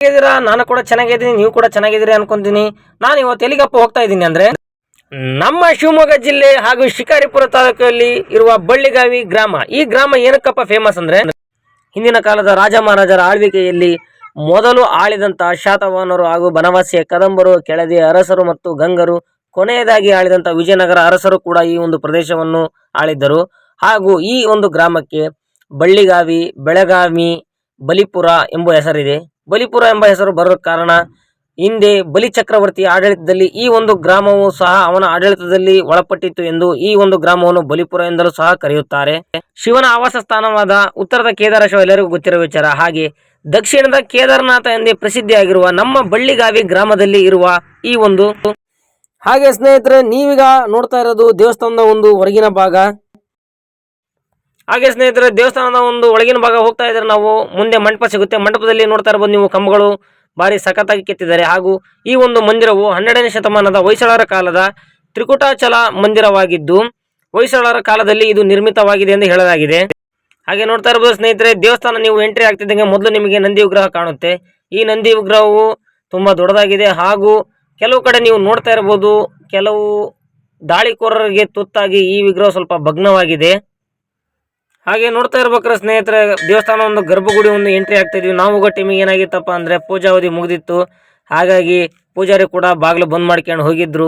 ಹೇಗಿದ್ದೀರಾ ನಾನು ಕೂಡ ಚೆನ್ನಾಗಿದ್ದೀನಿ, ನೀವು ಕೂಡ ಚೆನ್ನಾಗಿದ್ದೀರಿ ಅನ್ಕೊಂತೀನಿ. ನಾನು ಇವತ್ತು ಎಲ್ಲಿಗಪ್ಪ ಹೋಗ್ತಾ ಇದ್ದೀನಿ ಅಂದ್ರೆ, ನಮ್ಮ ಶಿವಮೊಗ್ಗ ಜಿಲ್ಲೆ ಹಾಗೂ ಶಿಕಾರಿಪುರ ತಾಲೂಕಲ್ಲಿ ಇರುವ ಬಳ್ಳಿಗಾವಿ ಗ್ರಾಮ. ಈ ಗ್ರಾಮ ಏನಕ್ಕಪ್ಪ ಫೇಮಸ್ ಅಂದ್ರೆ, ಹಿಂದಿನ ಕಾಲದ ರಾಜ ಮಹಾರಾಜರ ಆಳ್ವಿಕೆಯಲ್ಲಿ ಮೊದಲು ಆಳಿದಂಥ ಶಾತವಾಹನರು ಹಾಗೂ ಬನವಾಸಿಯ ಕದಂಬರು, ಕೆಳದಿ ಅರಸರು ಮತ್ತು ಗಂಗರು, ಕೊನೆಯದಾಗಿ ಆಳಿದಂಥ ವಿಜಯನಗರ ಅರಸರು ಕೂಡ ಈ ಒಂದು ಪ್ರದೇಶವನ್ನು ಆಳಿದ್ದರು. ಹಾಗೂ ಈ ಒಂದು ಗ್ರಾಮಕ್ಕೆ ಬಳ್ಳಿಗಾವಿ, ಬೆಳಗಾವಿ, ಬಲಿಪುರ ಎಂಬ ಹೆಸರಿದೆ. ಬಲಿಪುರ ಎಂಬ ಹೆಸರು ಬರೋ ಕಾರಣ ಹಿಂದೆ ಬಲಿ ಚಕ್ರವರ್ತಿ ಆಡಳಿತದಲ್ಲಿ ಈ ಒಂದು ಗ್ರಾಮವು ಸಹ ಅವನ ಆಡಳಿತದಲ್ಲಿ ಒಳಪಟ್ಟಿತ್ತು ಎಂದು ಈ ಒಂದು ಗ್ರಾಮವನ್ನು ಬಲಿಪುರ ಎಂದಲೂ ಸಹ ಕರೆಯುತ್ತಾರೆ. ಶಿವನ ಆವಾಸ ಸ್ಥಾನವಾದ ಉತ್ತರದ ಕೇದಾರೇಶ್ವರ ಎಲ್ಲರಿಗೂ ಗೊತ್ತಿರುವ ವಿಚಾರ. ಹಾಗೆ ದಕ್ಷಿಣದ ಕೇದಾರನಾಥ ಎಂದೇ ಪ್ರಸಿದ್ಧಿಯಾಗಿರುವ ನಮ್ಮ ಬಳ್ಳಿಗಾವಿ ಗ್ರಾಮದಲ್ಲಿ ಇರುವ ಈ ಒಂದು ಹಾಗೆ ಸ್ನೇಹಿತರೆ, ನೀವೀಗ ನೋಡ್ತಾ ಇರೋದು ದೇವಸ್ಥಾನದ ಒಂದು ಹೊರಗಿನ ಭಾಗ. ಹಾಗೆ ಸ್ನೇಹಿತರೆ, ದೇವಸ್ಥಾನದ ಒಂದು ಒಳಗಿನ ಭಾಗ ಹೋಗ್ತಾ ಇದ್ರೆ ನಾವು ಮುಂದೆ ಮಂಟಪ ಸಿಗುತ್ತೆ. ಮಂಟಪದಲ್ಲಿ ನೋಡ್ತಾ ಇರ್ಬೋದು ನೀವು ಕಂಬಗಳು ಭಾರಿ ಸಖತ್ತಾಗಿ ಕೆತ್ತಿದ್ದಾರೆ. ಹಾಗೂ ಈ ಒಂದು ಮಂದಿರವು ಹನ್ನೆರಡನೇ ಶತಮಾನದ ಹೊಯ್ಸಳರ ಕಾಲದ ತ್ರಿಕುಟಾಚಲ ಮಂದಿರವಾಗಿದ್ದು, ಹೊಯ್ಸಳರ ಕಾಲದಲ್ಲಿ ಇದು ನಿರ್ಮಿತವಾಗಿದೆ ಎಂದು ಹೇಳಲಾಗಿದೆ. ಹಾಗೆ ನೋಡ್ತಾ ಇರ್ಬೋದು ಸ್ನೇಹಿತರೆ, ದೇವಸ್ಥಾನ ನೀವು ಎಂಟ್ರಿ ಆಗ್ತಿದ್ದಂಗೆ ಮೊದಲು ನಿಮಗೆ ನಂದಿ ವಿಗ್ರಹ ಕಾಣುತ್ತೆ. ಈ ನಂದಿ ವಿಗ್ರಹವು ತುಂಬ ದೊಡ್ಡದಾಗಿದೆ. ಹಾಗೂ ಕೆಲವು ಕಡೆ ನೀವು ನೋಡ್ತಾ ಇರ್ಬೋದು, ಕೆಲವು ದಾಳಿಕೋರರಿಗೆ ತುತ್ತಾಗಿ ಈ ವಿಗ್ರಹ ಸ್ವಲ್ಪ ಭಗ್ನವಾಗಿದೆ. ಹಾಗೆ ನೋಡ್ತಾ ಇರ್ಬೇಕಾರೆ ಸ್ನೇಹಿತರೆ, ದೇವಸ್ಥಾನ ಒಂದು ಗರ್ಭಗುಡಿ ಒಂದು ಎಂಟ್ರಿ ಆಗ್ತಾ ಇದೀವಿ. ನಾವು ಹೋಗೋ ಟೈಮಿಗೆ ಏನಾಗಿತ್ತಪ್ಪ ಅಂದ್ರೆ ಪೂಜಾವಧಿ ಮುಗಿದಿತ್ತು. ಹಾಗಾಗಿ ಪೂಜಾರಿ ಕೂಡ ಬಾಗಿಲು ಬಂದ್ ಮಾಡ್ಕೊಂಡು ಹೋಗಿದ್ರು.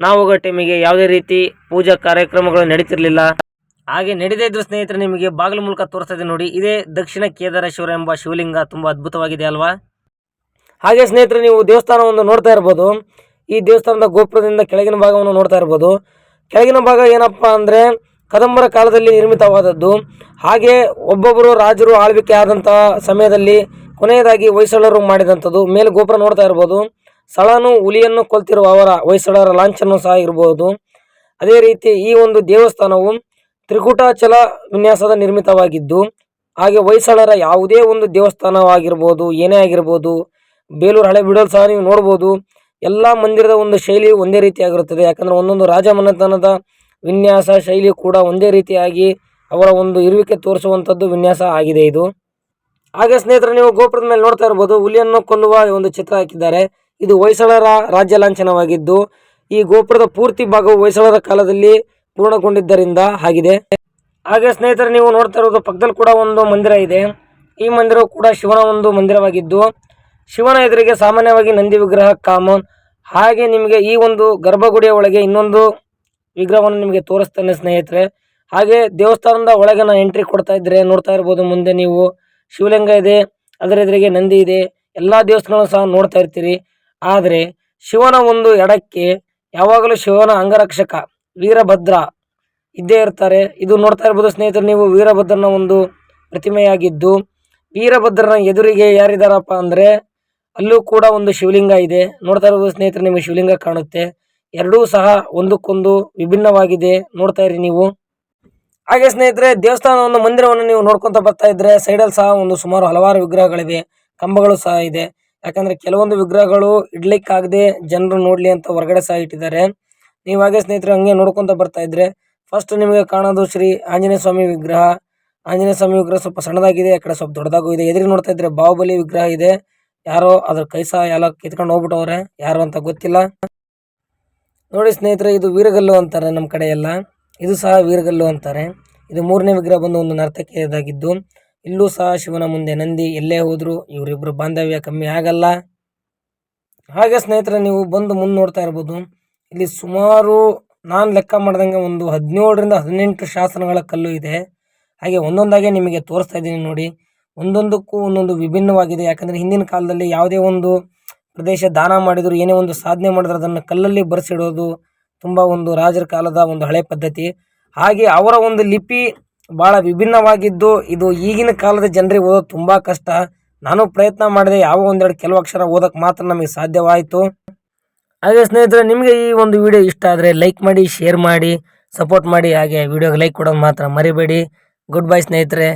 ನಾವು ಹೋಗೋ ಟೈಮಿಗೆ ಯಾವುದೇ ರೀತಿ ಪೂಜಾ ಕಾರ್ಯಕ್ರಮಗಳು ನಡೀತಿರ್ಲಿಲ್ಲ. ಹಾಗೆ ನಡೀದೇ ಇದ್ರು ಸ್ನೇಹಿತರೆ, ನಿಮಗೆ ಬಾಗಿಲು ಮೂಲಕ ತೋರಿಸ್ತಾ ನೋಡಿ. ಇದೇ ದಕ್ಷಿಣ ಕೇದಾರೇಶ್ವರ ಎಂಬ ಶಿವಲಿಂಗ ತುಂಬಾ ಅದ್ಭುತವಾಗಿದೆ ಅಲ್ವಾ? ಹಾಗೆ ಸ್ನೇಹಿತರೆ, ನೀವು ದೇವಸ್ಥಾನವನ್ನು ನೋಡ್ತಾ ಇರ್ಬೋದು. ಈ ದೇವಸ್ಥಾನದ ಗೋಪುರದಿಂದ ಕೆಳಗಿನ ಭಾಗವನ್ನು ನೋಡ್ತಾ ಇರ್ಬೋದು. ಕೆಳಗಿನ ಭಾಗ ಏನಪ್ಪಾ ಅಂದ್ರೆ ಕದಂಬರ ಕಾಲದಲ್ಲಿ ನಿರ್ಮಿತವಾದದ್ದು. ಹಾಗೆ ಒಬ್ಬೊಬ್ಬರು ರಾಜರು ಆಳ್ವಿಕೆ ಆದಂತಹ ಸಮಯದಲ್ಲಿ ಕೊನೆಯದಾಗಿ ಹೊಯ್ಸಳರು ಮಾಡಿದಂಥದ್ದು. ಮೇಲೆ ಗೋಪುರ ನೋಡ್ತಾ ಇರ್ಬೋದು. ಸಳನು ಹುಲಿಯನ್ನು ಕೊಲ್ತಿರುವ ಅವರ ಹೊಯ್ಸಳರ ಲಾಂಛನ್ನು ಸಹ ಇರಬಹುದು ಅದೇ ರೀತಿ ಈ ಒಂದು ದೇವಸ್ಥಾನವು ತ್ರಿಕುಟಾಚಲ ವಿನ್ಯಾಸದ ನಿರ್ಮಿತವಾಗಿದ್ದು, ಹಾಗೆ ಹೊಯ್ಸಳರ ಯಾವುದೇ ಒಂದು ದೇವಸ್ಥಾನವಾಗಿರ್ಬೋದು, ಏನೇ ಆಗಿರ್ಬೋದು, ಬೇಲೂರು ಹಳೆ ಬಿಡಲು ಸಹ ನೀವು ನೋಡ್ಬೋದು. ಎಲ್ಲ ಮಂದಿರದ ಒಂದು ಶೈಲಿ ಒಂದೇ ರೀತಿಯಾಗಿರುತ್ತದೆ. ಯಾಕಂದ್ರೆ ಒಂದೊಂದು ರಾಜ ಮನೆತನದ ವಿನ್ಯಾಸ ಶೈಲಿ ಕೂಡ ಒಂದೇ ರೀತಿಯಾಗಿ ಅವರ ಒಂದು ಇರುವಿಕೆ ತೋರಿಸುವಂಥದ್ದು ವಿನ್ಯಾಸ ಆಗಿದೆ ಇದು. ಹಾಗೆ ಸ್ನೇಹಿತರೆ, ನೀವು ಗೋಪುರದ ಮೇಲೆ ನೋಡ್ತಾ ಇರ್ಬೋದು, ಹುಲಿಯನ್ನು ಕೊಲ್ಲುವ ಒಂದು ಚಿತ್ರ ಹಾಕಿದ್ದಾರೆ. ಇದು ಹೊಯ್ಸಳರ ರಾಜ್ಯ ಲಾಂಛನವಾಗಿದ್ದು, ಈ ಗೋಪುರದ ಪೂರ್ತಿ ಭಾಗವು ಹೊಯ್ಸಳರ ಕಾಲದಲ್ಲಿ ಪೂರ್ಣಗೊಂಡಿದ್ದರಿಂದ ಆಗಿದೆ. ಹಾಗೆ ಸ್ನೇಹಿತರೆ, ನೀವು ನೋಡ್ತಾ ಇರೋದು ಪಕ್ಕದಲ್ಲಿ ಕೂಡ ಒಂದು ಮಂದಿರ ಇದೆ. ಈ ಮಂದಿರವು ಕೂಡ ಶಿವನ ಒಂದು ಮಂದಿರವಾಗಿದ್ದು, ಶಿವನ ಎದುರಿಗೆ ಸಾಮಾನ್ಯವಾಗಿ ನಂದಿ ವಿಗ್ರಹ ಕಾಮನ್ ಹಾಗೆ ನಿಮಗೆ ಈ ಒಂದು ಗರ್ಭಗುಡಿಯ ಒಳಗೆ ಇನ್ನೊಂದು ವಿಗ್ರಹವನ್ನು ನಿಮಗೆ ತೋರಿಸ್ತೇನೆ ಸ್ನೇಹಿತರೆ. ಹಾಗೆ ದೇವಸ್ಥಾನದ ಒಳಗೆ ಎಂಟ್ರಿ ಕೊಡ್ತಾ ಇದ್ರೆ ನೋಡ್ತಾ ಇರ್ಬೋದು, ಮುಂದೆ ನೀವು ಶಿವಲಿಂಗ ಇದೆ, ಅದರ ಎದುರಿಗೆ ನಂದಿ ಇದೆ, ಎಲ್ಲ ದೇವಸ್ಥಾನಗಳನ್ನು ಸಹ ನೋಡ್ತಾ ಇರ್ತೀರಿ. ಆದರೆ ಶಿವನ ಒಂದು ಎಡಕ್ಕೆ ಯಾವಾಗಲೂ ಶಿವನ ಅಂಗರಕ್ಷಕ ವೀರಭದ್ರ ಇದ್ದೇ ಇರ್ತಾರೆ. ಇದು ನೋಡ್ತಾ ಇರ್ಬೋದು ಸ್ನೇಹಿತರೆ, ನೀವು ವೀರಭದ್ರನ ಒಂದು ಪ್ರತಿಮೆಯಾಗಿದ್ದು, ವೀರಭದ್ರನ ಎದುರಿಗೆ ಯಾರಿದಾರಪ್ಪ ಅಂದರೆ ಅಲ್ಲೂ ಕೂಡ ಒಂದು ಶಿವಲಿಂಗ ಇದೆ. ನೋಡ್ತಾ ಇರ್ಬೋದು ಸ್ನೇಹಿತರೆ, ನಿಮಗೆ ಶಿವಲಿಂಗ ಕಾಣುತ್ತೆ. ಎರಡೂ ಸಹ ಒಂದಕ್ಕೊಂದು ವಿಭಿನ್ನವಾಗಿದೆ. ನೋಡ್ತಾ ಇರಿ ನೀವು. ಹಾಗೆ ಸ್ನೇಹಿತರೆ, ದೇವಸ್ಥಾನವನ್ನು, ಮಂದಿರವನ್ನು ನೀವು ನೋಡ್ಕೊಂತ ಬರ್ತಾ ಇದ್ರೆ ಸೈಡಲ್ಲಿ ಸಹ ಒಂದು ಸುಮಾರು ಹಲವಾರು ವಿಗ್ರಹಗಳಿವೆ. ಕಂಬಗಳು ಸಹ ಇದೆ. ಯಾಕಂದ್ರೆ ಕೆಲವೊಂದು ವಿಗ್ರಹಗಳು ಇಡ್ಲಿಕ್ಕಾಗದೆ ಜನರು ನೋಡ್ಲಿ ಅಂತ ಹೊರಗಡೆ ಸಹ ಇಟ್ಟಿದ್ದಾರೆ. ನೀವು ಹಾಗೆ ಸ್ನೇಹಿತರೆ ಹಂಗೆ ನೋಡ್ಕೊಂತ ಬರ್ತಾ ಇದ್ರೆ ಫಸ್ಟ್ ನಿಮಗೆ ಕಾಣೋದು ಶ್ರೀ ಆಂಜನೇಯ ಸ್ವಾಮಿ ವಿಗ್ರಹ. ಆಂಜನೇಯ ಸ್ವಾಮಿ ವಿಗ್ರಹ ಸ್ವಲ್ಪ ಸಣ್ಣದಾಗಿದೆ, ಆ ಕಡೆ ಸ್ವಲ್ಪ ದೊಡ್ಡದಾಗೂ ಇದೆ. ಎದುರಿಗೆ ನೋಡ್ತಾ ಇದ್ರೆ ಬಾಹುಬಲಿ ವಿಗ್ರಹ ಇದೆ. ಯಾರೋ ಅದ್ರ ಕೈ ಸಹ ಎಲ್ಲ ಕಿತ್ಕೊಂಡು ಹೋಗ್ಬಿಟ್ಟವ್ರೆ. ಯಾರು ಅಂತ ಗೊತ್ತಿಲ್ಲ. ನೋಡಿ ಸ್ನೇಹಿತರೆ, ಇದು ವೀರಗಲ್ಲು ಅಂತಾರೆ ನಮ್ಮ ಕಡೆ ಇದು ಸಹ ವೀರಗಲ್ಲು ಅಂತಾರೆ. ಇದು ಮೂರನೇ ವಿಗ್ರಹ ಬಂದು ಒಂದು ನರ್ತಕಿಯದಾಗಿದ್ದು ಇಲ್ಲೂ ಸಹ ಶಿವನ ಮುಂದೆ ನಂದಿ ಎಲ್ಲೇ ಹೋದ್ರು ಇವರಿಬ್ಬರು ಬಾಂಧವ್ಯ ಕಮ್ಮಿ ಆಗಲ್ಲ. ಹಾಗೆ ಸ್ನೇಹಿತರೆ, ನೀವು ಬಂದು ಮುಂದೆ ನೋಡ್ತಾ ಇರ್ಬೋದು. ಇಲ್ಲಿ ಸುಮಾರು ನಾನು ಲೆಕ್ಕ ಮಾಡ್ದಂಗೆ ಒಂದು ಹದಿನೇಳರಿಂದ ಹದಿನೆಂಟು ಶಾಸನಗಳ ಕಲ್ಲು ಇದೆ. ಹಾಗೆ ಒಂದೊಂದಾಗೆ ನಿಮಗೆ ತೋರಿಸ್ತಾ ಇದ್ದೀನಿ ನೋಡಿ. ಒಂದೊಂದಕ್ಕೂ ಒಂದೊಂದು ವಿಭಿನ್ನವಾಗಿದೆ. ಯಾಕಂದರೆ ಹಿಂದಿನ ಕಾಲದಲ್ಲಿ ಯಾವುದೇ ಒಂದು ಪ್ರದೇಶ ದಾನ ಮಾಡಿದ್ರು, ಏನೇ ಒಂದು ಸಾಧನೆ ಮಾಡಿದ್ರು, ಅದನ್ನು ಕಲ್ಲಲ್ಲಿ ಬರೆಸಿಡೋದು ತುಂಬ ಒಂದು ರಾಜರ ಕಾಲದ ಒಂದು ಹಳೆ ಪದ್ಧತಿ. ಹಾಗೆ ಅವರ ಒಂದು ಲಿಪಿ ಭಾಳ ವಿಭಿನ್ನವಾಗಿದ್ದು, ಇದು ಈಗಿನ ಕಾಲದ ಜನರಿಗೆ ಓದೋದು ತುಂಬ ಕಷ್ಟ. ನಾನು ಪ್ರಯತ್ನ ಮಾಡಿದೆ, ಯಾವ ಒಂದೆರಡು ಕೆಲವು ಅಕ್ಷರ ಓದೋಕ್ಕೆ ಮಾತ್ರ ನಮಗೆ ಸಾಧ್ಯವಾಯಿತು. ಹಾಗೆ ಸ್ನೇಹಿತರೆ, ನಿಮಗೆ ಈ ಒಂದು ವಿಡಿಯೋ ಇಷ್ಟ ಆದರೆ ಲೈಕ್ ಮಾಡಿ, ಶೇರ್ ಮಾಡಿ, ಸಪೋರ್ಟ್ ಮಾಡಿ, ಹಾಗೆ ವಿಡಿಯೋಗೆ ಲೈಕ್ ಕೊಡೋದು ಮಾತ್ರ ಮರಿಬೇಡಿ. ಗುಡ್ ಬೈ ಸ್ನೇಹಿತರೆ.